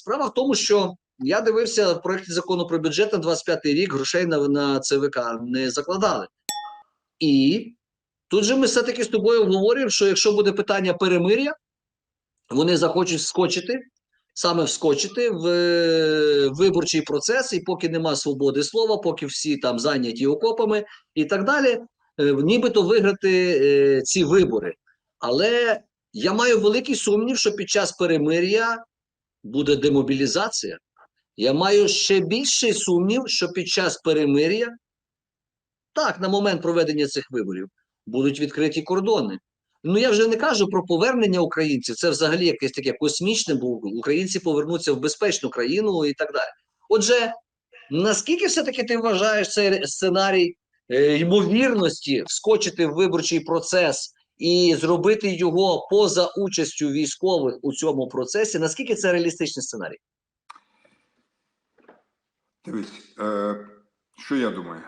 Справа в тому, що я дивився в проєкті закону про бюджет на 25 рік, грошей на, на ЦВК не закладали. І тут же ми все-таки з тобою обговорюємо, що якщо буде питання перемир'я, вони захочуть вскочити, саме вскочити в е, виборчий процес, і поки нема свободи слова, поки всі там зайняті окопами і так далі, е, нібито виграти е, ці вибори. Але я маю великий сумнів, що під час перемир'я буде демобілізація. Я маю ще більший сумнів, що під час перемир'я, так, на момент проведення цих виборів, будуть відкриті кордони. Ну я вже не кажу про повернення українців. Це взагалі якесь таке космічне, бо українці повернуться в безпечну країну і так далі. Отже, наскільки все-таки ти вважаєш цей сценарій е, ймовірності вскочити в виборчий процес і зробити його поза участю військових у цьому процесі? Наскільки це реалістичний сценарій? Дивись, е, що я думаю?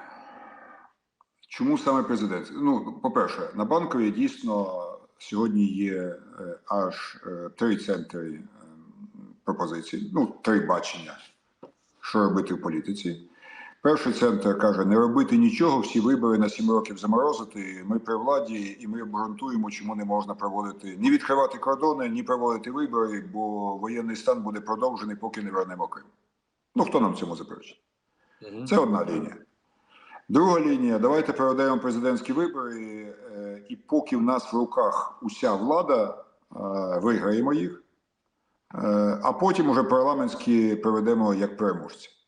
Чому саме президент? Ну, по-перше, на банковій дійсно сьогодні є е, аж е, три центри пропозицій, ну, три бачення, що робити в політиці. Перший центр каже: не робити нічого, всі вибори на сім років заморозити. Ми при владі, і ми обґрунтуємо, чому не можна проводити ні відкривати кордони, ні проводити вибори, бо воєнний стан буде продовжений, поки не вернемо Крим. Ну хто нам цьому заперечить? Це одна лінія. Друга лінія. Давайте проведемо президентські вибори, е, і поки в нас в руках уся влада, е, виграємо їх, е, а потім уже парламентські проведемо як переможці.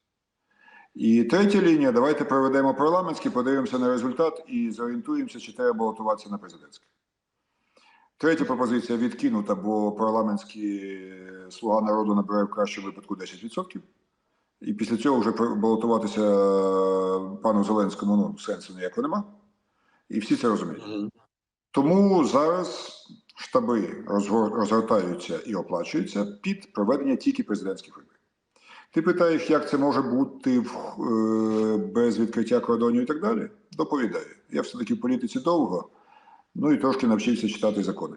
І третя лінія. Давайте проведемо парламентські, подивимося на результат і зорієнтуємося, чи треба балотуватися на президентське. Третя пропозиція відкинута, бо парламентські слуга народу набере в кращому випадку 10%. І після цього вже балотуватися пану Зеленському ну, сенсу ніякого нема. І всі це розуміють. Тому зараз штаби розгортаються і оплачуються під проведення тільки президентських виборів. Ти питаєш, як це може бути в, е, без відкриття кордонів і так далі? Доповідаю. Я все-таки в політиці довго, ну і трошки навчився читати закони.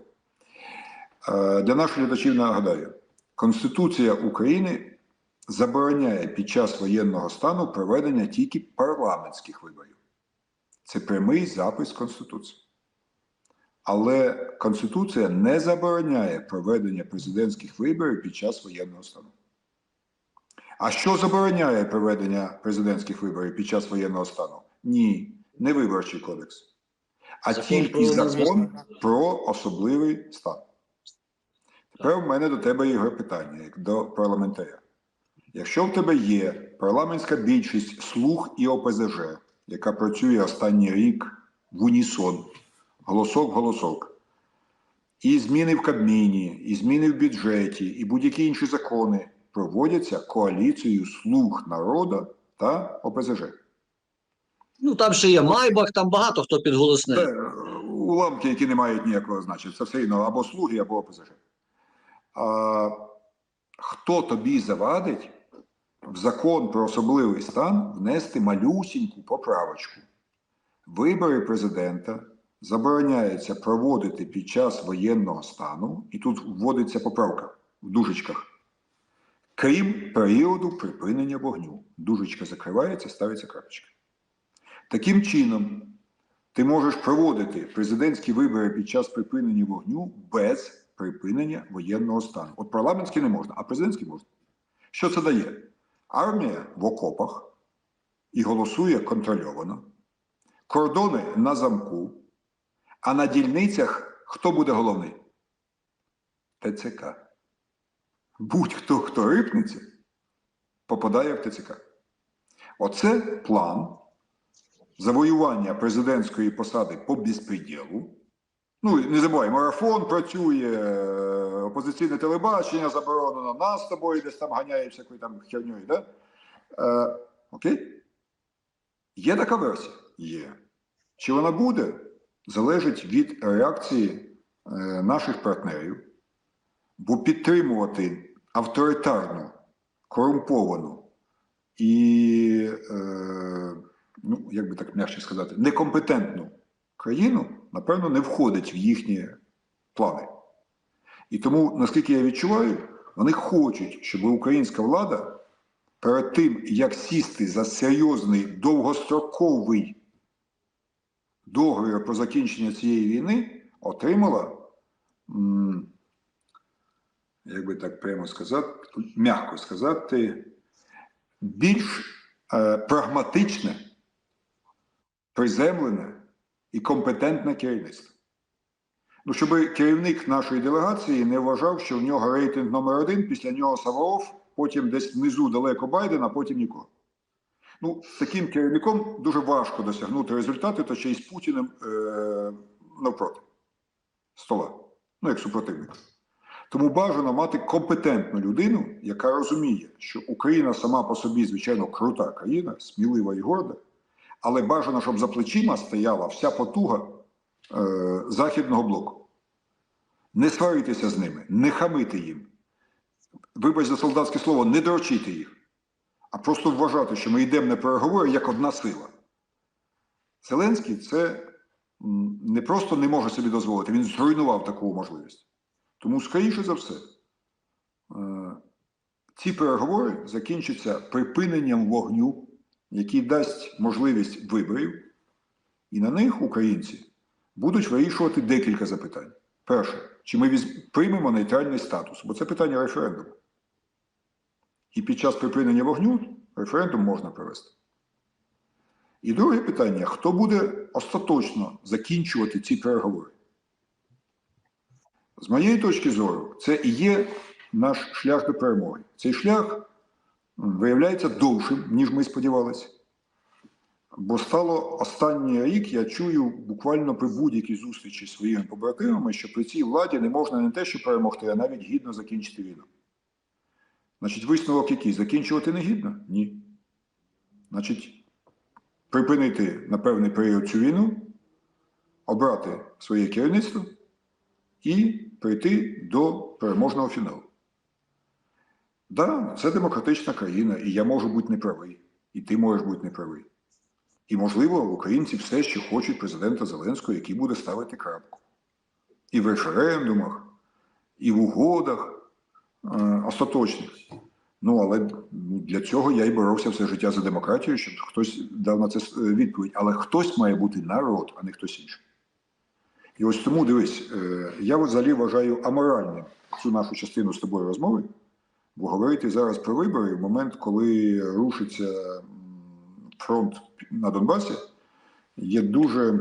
Е, для наших глядачів нагадаю: Конституція України забороняє під час воєнного стану проведення тільки парламентських виборів. Це прямий запис Конституції. Але Конституція не забороняє проведення президентських виборів під час воєнного стану. А що забороняє проведення президентських виборів під час воєнного стану? Ні, не виборчий кодекс, а Закон тільки закон про особливий стан. Тепер у мене до тебе Ігор питання, як до парламентаря. Якщо в тебе є парламентська більшість слуг і ОПЗЖ, яка працює останній рік в унісон, голосок в голосок, і зміни в Кабміні, і зміни в бюджеті, і будь-які інші закони проводяться коаліцією слуг народу та ОПЗЖ. Ну там ще є Майбах, там багато хто підголосне. Це уламки, які не мають ніякого значення. Це все одно або слуги, або ОПЗЖ. А, хто тобі завадить в закон про особливий стан внести малюсіньку поправочку? Вибори президента забороняється проводити під час воєнного стану, і тут вводиться поправка в дужечках. Крім періоду припинення вогню. Дужечка закривається, ставиться крапочка. Таким чином, ти можеш проводити президентські вибори під час припинення вогню без припинення воєнного стану. От парламентські не можна, а президентські можна. Що це дає? Армія в окопах і голосує контрольовано, кордони на замку, а на дільницях хто буде головний? ТЦК. Будь-хто, хто рипнеться, попадає в ТЦК. Оце план завоювання президентської посади по безпреділу. Ну, не забувай, марафон працює, опозиційне телебачення заборонено, нас з тобою десь там ганяє всякою там херньою, да? Е, окей? Є така версія? Є. Чи вона буде? Залежить від реакції е, наших партнерів, бо підтримувати авторитарну, корумповану і, е, ну, як би так м'якше сказати, некомпетентну країну, напевно, не входить в їхні плани. І тому, наскільки я відчуваю, Вони хочуть, щоб українська влада перед тим, як сісти за серйозний довгостроковий договір про закінчення цієї війни, отримала, як би так прямо сказати, м'яко сказати, більш е, прагматичне, приземлене і компетентне керівництво. Ну, щоб керівник нашої делегації не вважав, що в нього рейтинг номер один, після нього Саваоф, потім десь внизу далеко Байден, а потім нікого. Ну, з таким керівником дуже важко досягнути результати, то ще й з Путіним е, навпроти стола, ну як супротивник. Тому бажано мати компетентну людину, яка розуміє, що Україна сама по собі, звичайно, крута країна, смілива і горда, але бажано, щоб за плечима стояла вся потуга е, Західного блоку. Не сваритися з ними, не хамити їм. Вибач за солдатське слово, не дрочити їх, а просто вважати, що ми йдемо на переговори як одна сила. Зеленський це не просто не може собі дозволити, він зруйнував таку можливість. Тому, скоріше за все, е, ці переговори закінчаться припиненням вогню, який дасть можливість виборів, і на них українці будуть вирішувати декілька запитань. Перше, чи ми приймемо нейтральний статус, бо це питання референдуму. І під час припинення вогню референдум можна провести. І друге питання: хто буде остаточно закінчувати ці переговори? З моєї точки зору, це і є наш шлях до перемоги. Цей шлях виявляється довшим, ніж ми сподівалися. Бо стало останній рік, я чую буквально при будь-якій зустрічі зі своїми побратимами, що при цій владі не можна не те, що перемогти, а навіть гідно закінчити війну. Значить, висновок який? Закінчувати не гідно? Ні. Значить, припинити на певний період цю війну, обрати своє керівництво і прийти до переможного фіналу. Да, це демократична країна, і я можу бути неправий, і ти можеш бути неправий. І, можливо, українці все ще хочуть президента Зеленського, який буде ставити крапку. І в референдумах, і в угодах е, остаточних. Ну, але для цього я і боровся все життя за демократію, щоб хтось дав на це відповідь. Але хтось має бути народ, а не хтось інший. І ось тому дивись, е, я взагалі вважаю аморальним цю нашу частину з тобою розмови, бо говорити зараз про вибори в момент, коли рушиться фронт на Донбасі, є дуже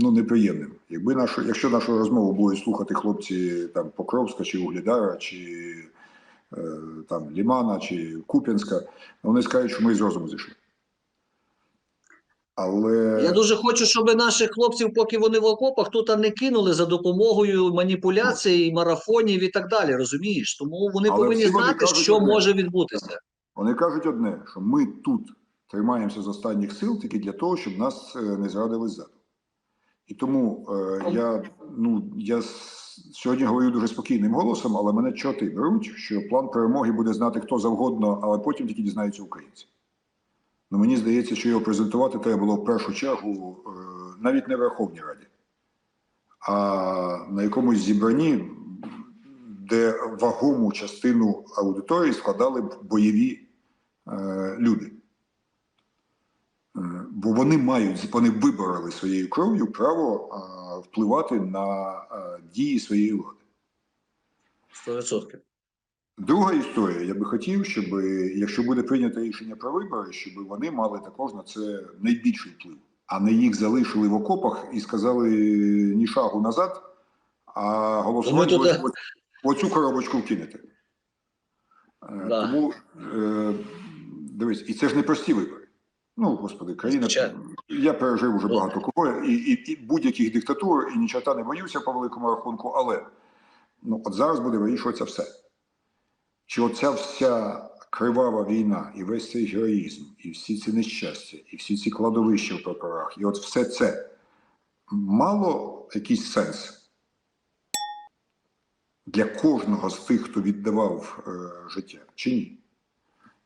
ну, неприємним. Якби нашу, якщо нашу розмову будуть слухати хлопці там Покровська чи Углідара, чи е, там Лімана, чи Куп'янська, вони скажуть, що ми з розуму зійшли. Але Я дуже хочу, щоб наших хлопців, поки вони в окопах, тут не кинули за допомогою маніпуляцій, марафонів і так далі. Розумієш? Тому вони Але повинні вони знати, кажуть що одне. може відбутися. Вони кажуть одне, що ми тут тримаємося з останніх сил тільки для того, щоб нас е, не зрадили ззаду. І тому е, я, ну, я сьогодні говорю дуже спокійним голосом, але мене чоти беруть, що план перемоги буде знати хто завгодно, але потім тільки дізнаються українці. Ну, мені здається, що його презентувати треба було в першу чергу е, навіть не в Верховній Раді, а на якомусь зібранні, де вагому частину аудиторії складали бойові е, люди. Е, Бо вони мають, вони вибороли своєю кров'ю право впливати на дії своєї влади. 100%. Друга історія, я би хотів, щоб якщо буде прийнято рішення про вибори, щоб вони мали також на це найбільший вплив, а не їх залишили в окопах і сказали ні шагу назад, а голосувати тут- оцю коробочку вкинете. Е, Да. Тому е, дивись, і це ж не прості вибори. Ну, господи, країна. Звичайно. Я пережив уже багато кого і, і, і будь-яких диктатур, і нічого не боюся по великому рахунку, але ну, от зараз буде вирішуватися все. Чи оця вся кривава війна, і весь цей героїзм, і всі ці нещастя, і всі ці кладовища в прапорах, і от все це мало якийсь сенс для кожного з тих, хто віддавав е, життя, чи ні?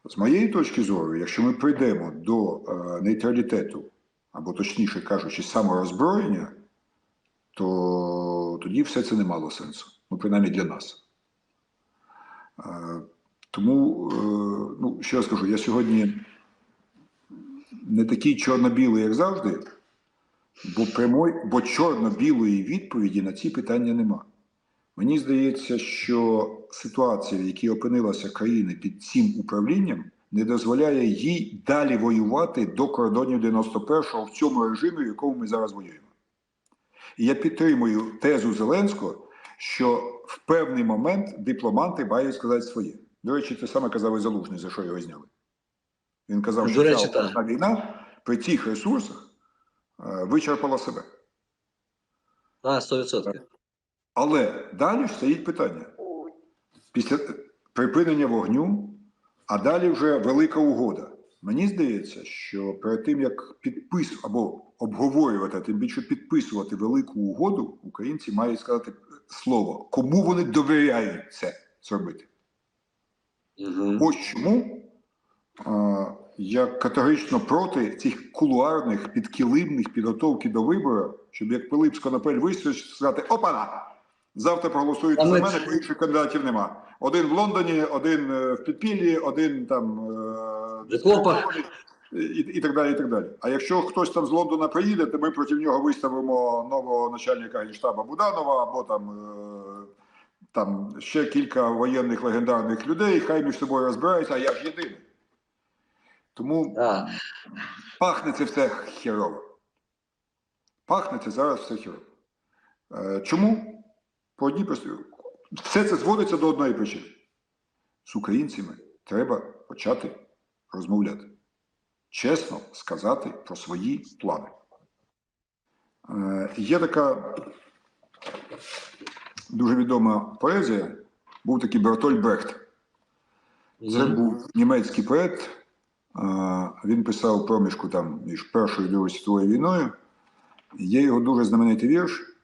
З моєї точки зору, якщо ми прийдемо до е, нейтралітету, або точніше кажучи, самороззброєння, то тоді все це не мало сенсу. Ну, принаймні для нас. Тому, е, ну, ще раз кажу, я сьогодні не такий чорно-білий, як завжди, бо прямої, бо чорно-білої відповіді на ці питання нема. Мені здається, що ситуація, в якій опинилася країна під цим управлінням, не дозволяє їй далі воювати до кордонів 91-го в цьому режимі, в якому ми зараз воюємо. І я підтримую тезу Зеленського, що в певний момент дипломати мають сказати своє. До речі, те саме казав і Залужний, за що його зняли. Він казав, що речі, ця так. війна при цих ресурсах е, вичерпала себе. А, 100%. Але далі ж стоїть питання. Після припинення вогню, а далі вже велика угода. Мені здається, що перед тим, як підпис або обговорювати, тим більше підписувати велику угоду, українці мають сказати слово, кому вони довіряють це зробити. Угу. Ось чому е, я категорично проти цих кулуарних, підкилимних підготовки до виборів, щоб як Пилип Конопель вистрілить, сказати опана! Завтра проголосуєте А за мене, бо інших кандидатів нема. Один в Лондоні, один е, в підпіллі, один там е. І, і так далі. і так далі. А якщо хтось там з Лондона приїде, то ми проти нього виставимо нового начальника генштабу Буданова або там, е, там ще кілька воєнних легендарних людей, хай між собою розбираються, а я ж єдиний. Тому А, пахне це все херово. Пахне це зараз все херово. Е, чому? По одній простій. Все це зводиться до одної причини. З українцями треба почати розмовляти. Чесно сказати про свої плани. Е, є така дуже відома поезія. Був такий Бертоль Брехт. Це був німецький поет. Він писав проміжку там між Першою і Другою світовою війною. Є його дуже знаменитий вірш,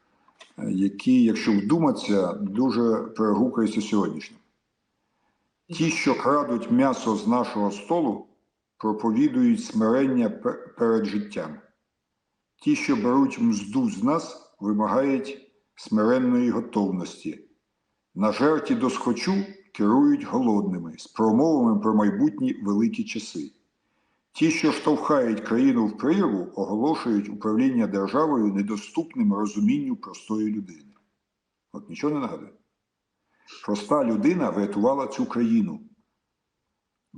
е, який, якщо вдуматися, дуже перегукується сьогоднішнім. Ті, що крадуть м'ясо з нашого столу, проповідують смирення перед життям. Ті, що беруть мзду з нас, вимагають смиренної готовності. На жерті досхочу керують голодними, з промовами про майбутні великі часи. Ті, що штовхають країну в прірву, оголошують управління державою недоступним розумінню простої людини. От нічого не нагадує. Проста людина врятувала цю країну.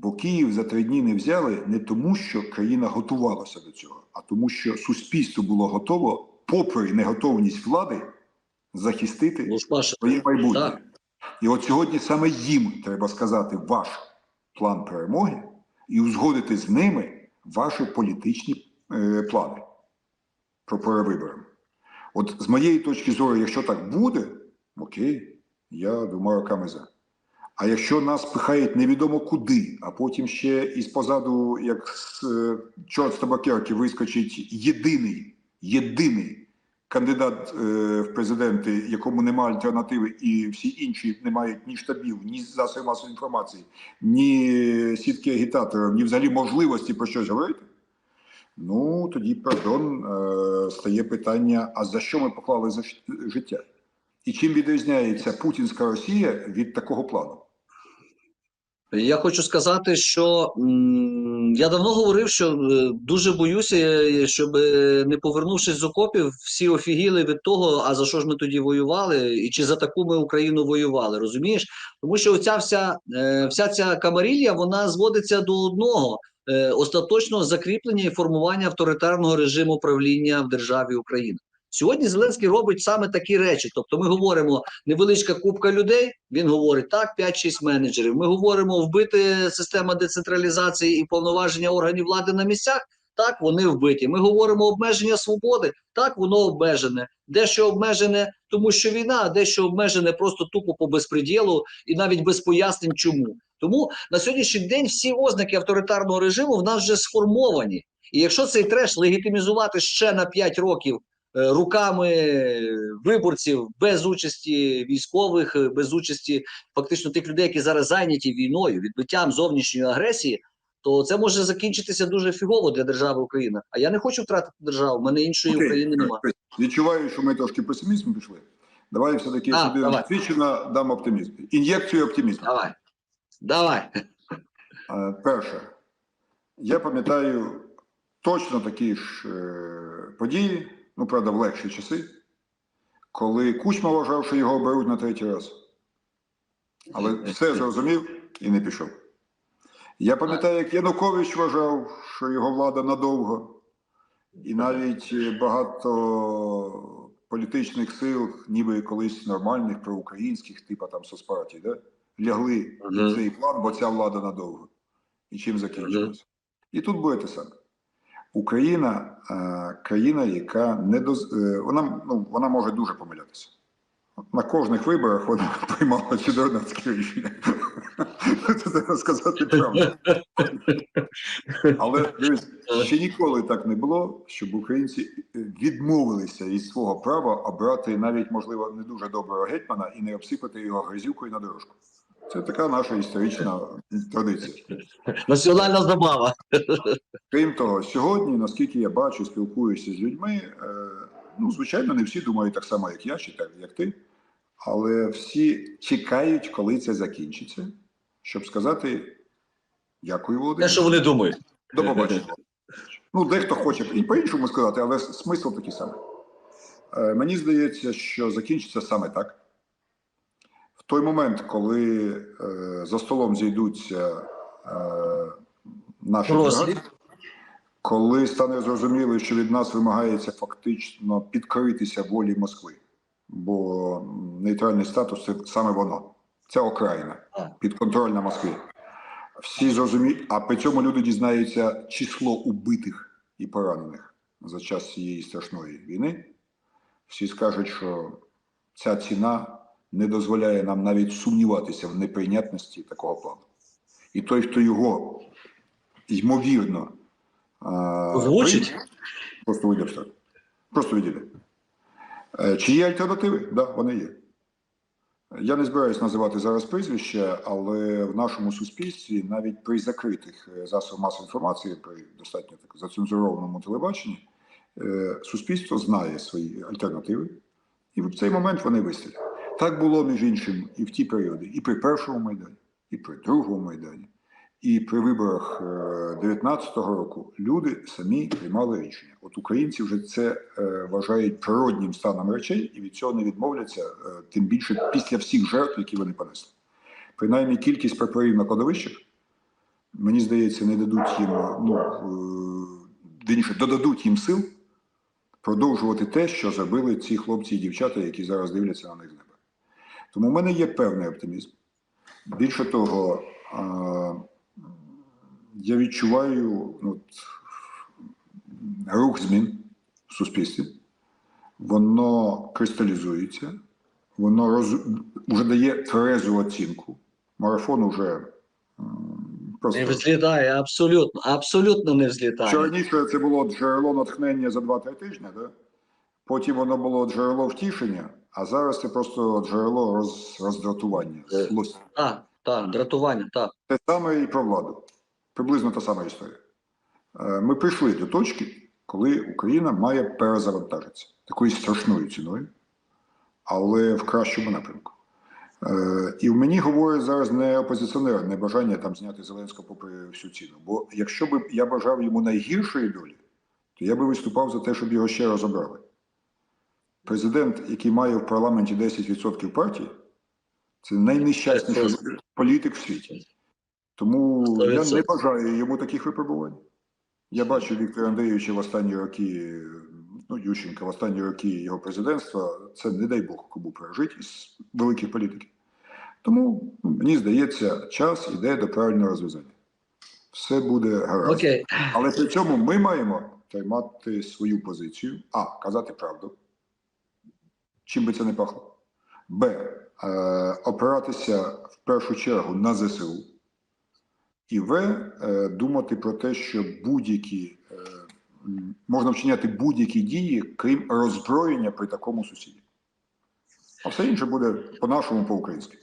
Бо Київ за три дні не взяли не тому, що країна готувалася до цього, а тому, що суспільство було готово, попри неготовність влади, захистити Ну, своє майбутнє. Так. І от сьогодні саме їм треба сказати ваш план перемоги і узгодити з ними ваші політичні е, плани про перевибори. От з моєї точки зору, якщо так буде, окей, я думаю, роками за. А якщо нас пихають невідомо куди, а потім ще із позаду, як з, е, чорт з табакерки, вискочить єдиний, єдиний кандидат е, в президенти, якому немає альтернативи, і всі інші не мають ні штабів, ні засобів масової інформації, ні сітки агітаторів, ні взагалі можливості про щось говорити. Ну тоді, пардон, е, стає питання: а за що ми поклали за життя? І чим відрізняється путінська Росія від такого плану? Я хочу сказати, що я давно говорив, що е, дуже боюся, е, щоб е, не повернувшись з окопів, всі офігіли від того, а за що ж ми тоді воювали, і чи за таку ми Україну воювали, розумієш? Тому що оця вся, вся ця камарілля, вона зводиться до одного остаточного закріплення і формування авторитарного режиму правління в державі Україна. Сьогодні Зеленський робить саме такі речі. Тобто, ми говоримо невеличка купка людей. Він говорить так, 5-6 менеджерів. Ми говоримо вбити система децентралізації і повноваження органів влади на місцях. Так, вони вбиті. Ми говоримо обмеження свободи. Так, воно обмежене. Дещо обмежене, тому що війна, а дещо обмежене просто тупо по безпреділу і навіть без пояснень, чому. Тому на сьогоднішній день всі ознаки авторитарного режиму в нас вже сформовані. І якщо цей треш легітимізувати ще на 5 років руками виборців без участі військових, е, без участі фактично тих людей, які зараз зайняті війною, відбиттям зовнішньої агресії, то це може закінчитися дуже фігово для держави Україна. А я не хочу втратити державу. в мене іншої Окей, України немає. Відчуваю, що ми трошки песимізм пішли. Давай все-таки А, сюди давай. дам оптимізм. Ін'єкцію оптимізму. Давай. Давай. Е, Перше, я пам'ятаю точно такі ж е, події, ну, правда, в легші часи, коли Кучма вважав, що його оберуть на третій раз. Але все зрозумів і не пішов. Я пам'ятаю, як Янукович вважав, що його влада надовго, і навіть е, багато політичних сил, ніби колись нормальних, проукраїнських, типа там соцпартій, да? лягли в цей план, бо ця влада надовго. І чим закінчилося. І тут буде те саме. Україна е, країна, яка не доз... е, вона, ну, вона може дуже помилятися. На кожних виборах вона приймала чудернацькі рішення. Це треба сказати правду. Але ще ніколи так не було, щоб українці відмовилися від свого права обрати навіть, можливо, не дуже доброго гетьмана і не обсипати його грязюкою на дорожку. Це така наша історична традиція. Національна забава. Крім того, сьогодні, наскільки я бачу, спілкуюся з людьми, е, ну, звичайно, не всі думають так само, як я, чи так, як ти, але всі чекають, коли це закінчиться, щоб сказати дякую, Те, що вони думають. До побачення. Ну, дехто хоче і по-іншому сказати, але смисл такий самий. Е, мені здається, що закінчиться саме так. Той момент, коли е, за столом зійдуться е, наші Дорослі. коли стане зрозуміло, що від нас вимагається фактично підкоритися волі Москви, бо нейтральний статус це саме воно, це окраїна, Так. підконтрольна Москві. Всі зрозуміють, а при цьому люди дізнаються число убитих і поранених за час цієї страшної війни. Всі скажуть, що ця ціна не дозволяє нам навіть сумніватися в неприйнятності такого плану. І той, хто його ймовірно Озвучить? просто вийде в сторону. Просто відійде. Е, Чи є альтернативи? Так, да, вони є. Я не збираюсь називати зараз прізвища, але в нашому суспільстві навіть при закритих е, засобах масової інформації, при достатньо так зацензурованому телебаченні, е, суспільство знає свої альтернативи, і в цей момент вони вистрілять. Так було, між іншим, і в ті періоди, і при першому майдані, і при другому майдані, і при виборах 19-го року люди самі приймали рішення. От українці вже це е, вважають природнім станом речей і від цього не відмовляться, е, тим більше після всіх жертв, які вони понесли. Принаймні кількість прапорів на кладовищах, мені здається, не дадуть їм, ну, е, вірніше, додадуть їм сил продовжувати те, що зробили ці хлопці і дівчата, які зараз дивляться на них з неба. Тому в мене є певний оптимізм. Більше того, я відчуваю ну, от, рух змін в суспільстві. Воно кристалізується, воно роз... вже дає тверезу оцінку. Марафон вже просто. Не взлітає, абсолютно, абсолютно не взлітає. раніше це було джерело натхнення за 2-3 тижні, да? потім воно було джерело втішення, а зараз це просто джерело роз... роздратування, Е. злості. Так, так, дратування, так. Те саме і про владу. Приблизно та сама історія. Е, Ми прийшли до точки, коли Україна має перезавантажитися такою страшною ціною, але в кращому напрямку. Е, І в мені говорить зараз не опозиціонер, не бажання там зняти Зеленського попри всю ціну. Бо якщо б я бажав йому найгіршої долі, то я би виступав за те, щоб його ще раз обрали. Президент, який має в парламенті 10% партії, це найнещасніший політик в світі. Тому Сто я не бажаю йому таких випробувань. Я бачу Віктора Андрійовича в останні роки, ну, Ющенка в останні роки його президентства. Це не дай Бог кому пережити із великих політиків. Тому ну, мені здається, час йде до правильного розв'язання. Все буде гаразд. Окей. Але при цьому ми маємо тримати свою позицію, а казати правду, чим би це не пахло. Б. Е, опиратися в першу чергу на ЗСУ. І В. Е, думати про те, що будь-які е, можна вчиняти будь-які дії, крім роззброєння при такому сусіді. А все інше буде по-нашому, по-українськи.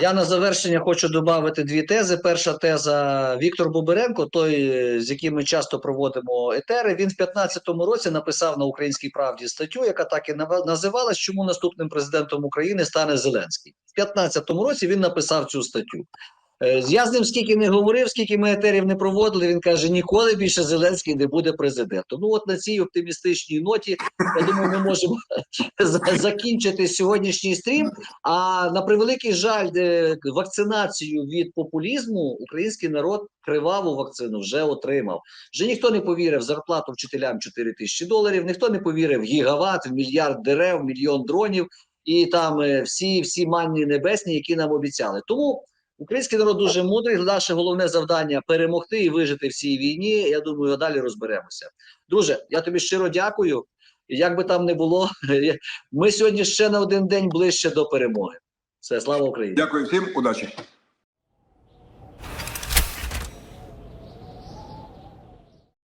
Я на завершення хочу додати дві тези. Перша теза Віктор Боберенко, той, з яким ми часто проводимо етери. Він в 15-му році написав на українській правді статтю, яка так і називалась Чому наступним президентом України стане Зеленський. В 15-му році він написав цю статтю. Е, Я з ним скільки не говорив, скільки ми етерів не проводили. Він каже: ніколи більше Зеленський не буде президентом. Ну, от на цій оптимістичній ноті, я думаю, ми можемо закінчити сьогоднішній стрім. А на превеликий жаль, вакцинацію від популізму український народ криваву вакцину вже отримав. Вже ніхто не повірив зарплату вчителям 4 тисячі доларів, ніхто не повірив в гігават, в мільярд дерев, мільйон дронів і там е, всі, всі манні небесні, які нам обіцяли. Тому український народ дуже мудрий. Наше головне завдання перемогти і вижити в цій війні. Я думаю, далі розберемося. Друже, я тобі щиро дякую. Як би там не було, ми сьогодні ще на один день ближче до перемоги. Все, слава Україні! Дякую всім, удачі.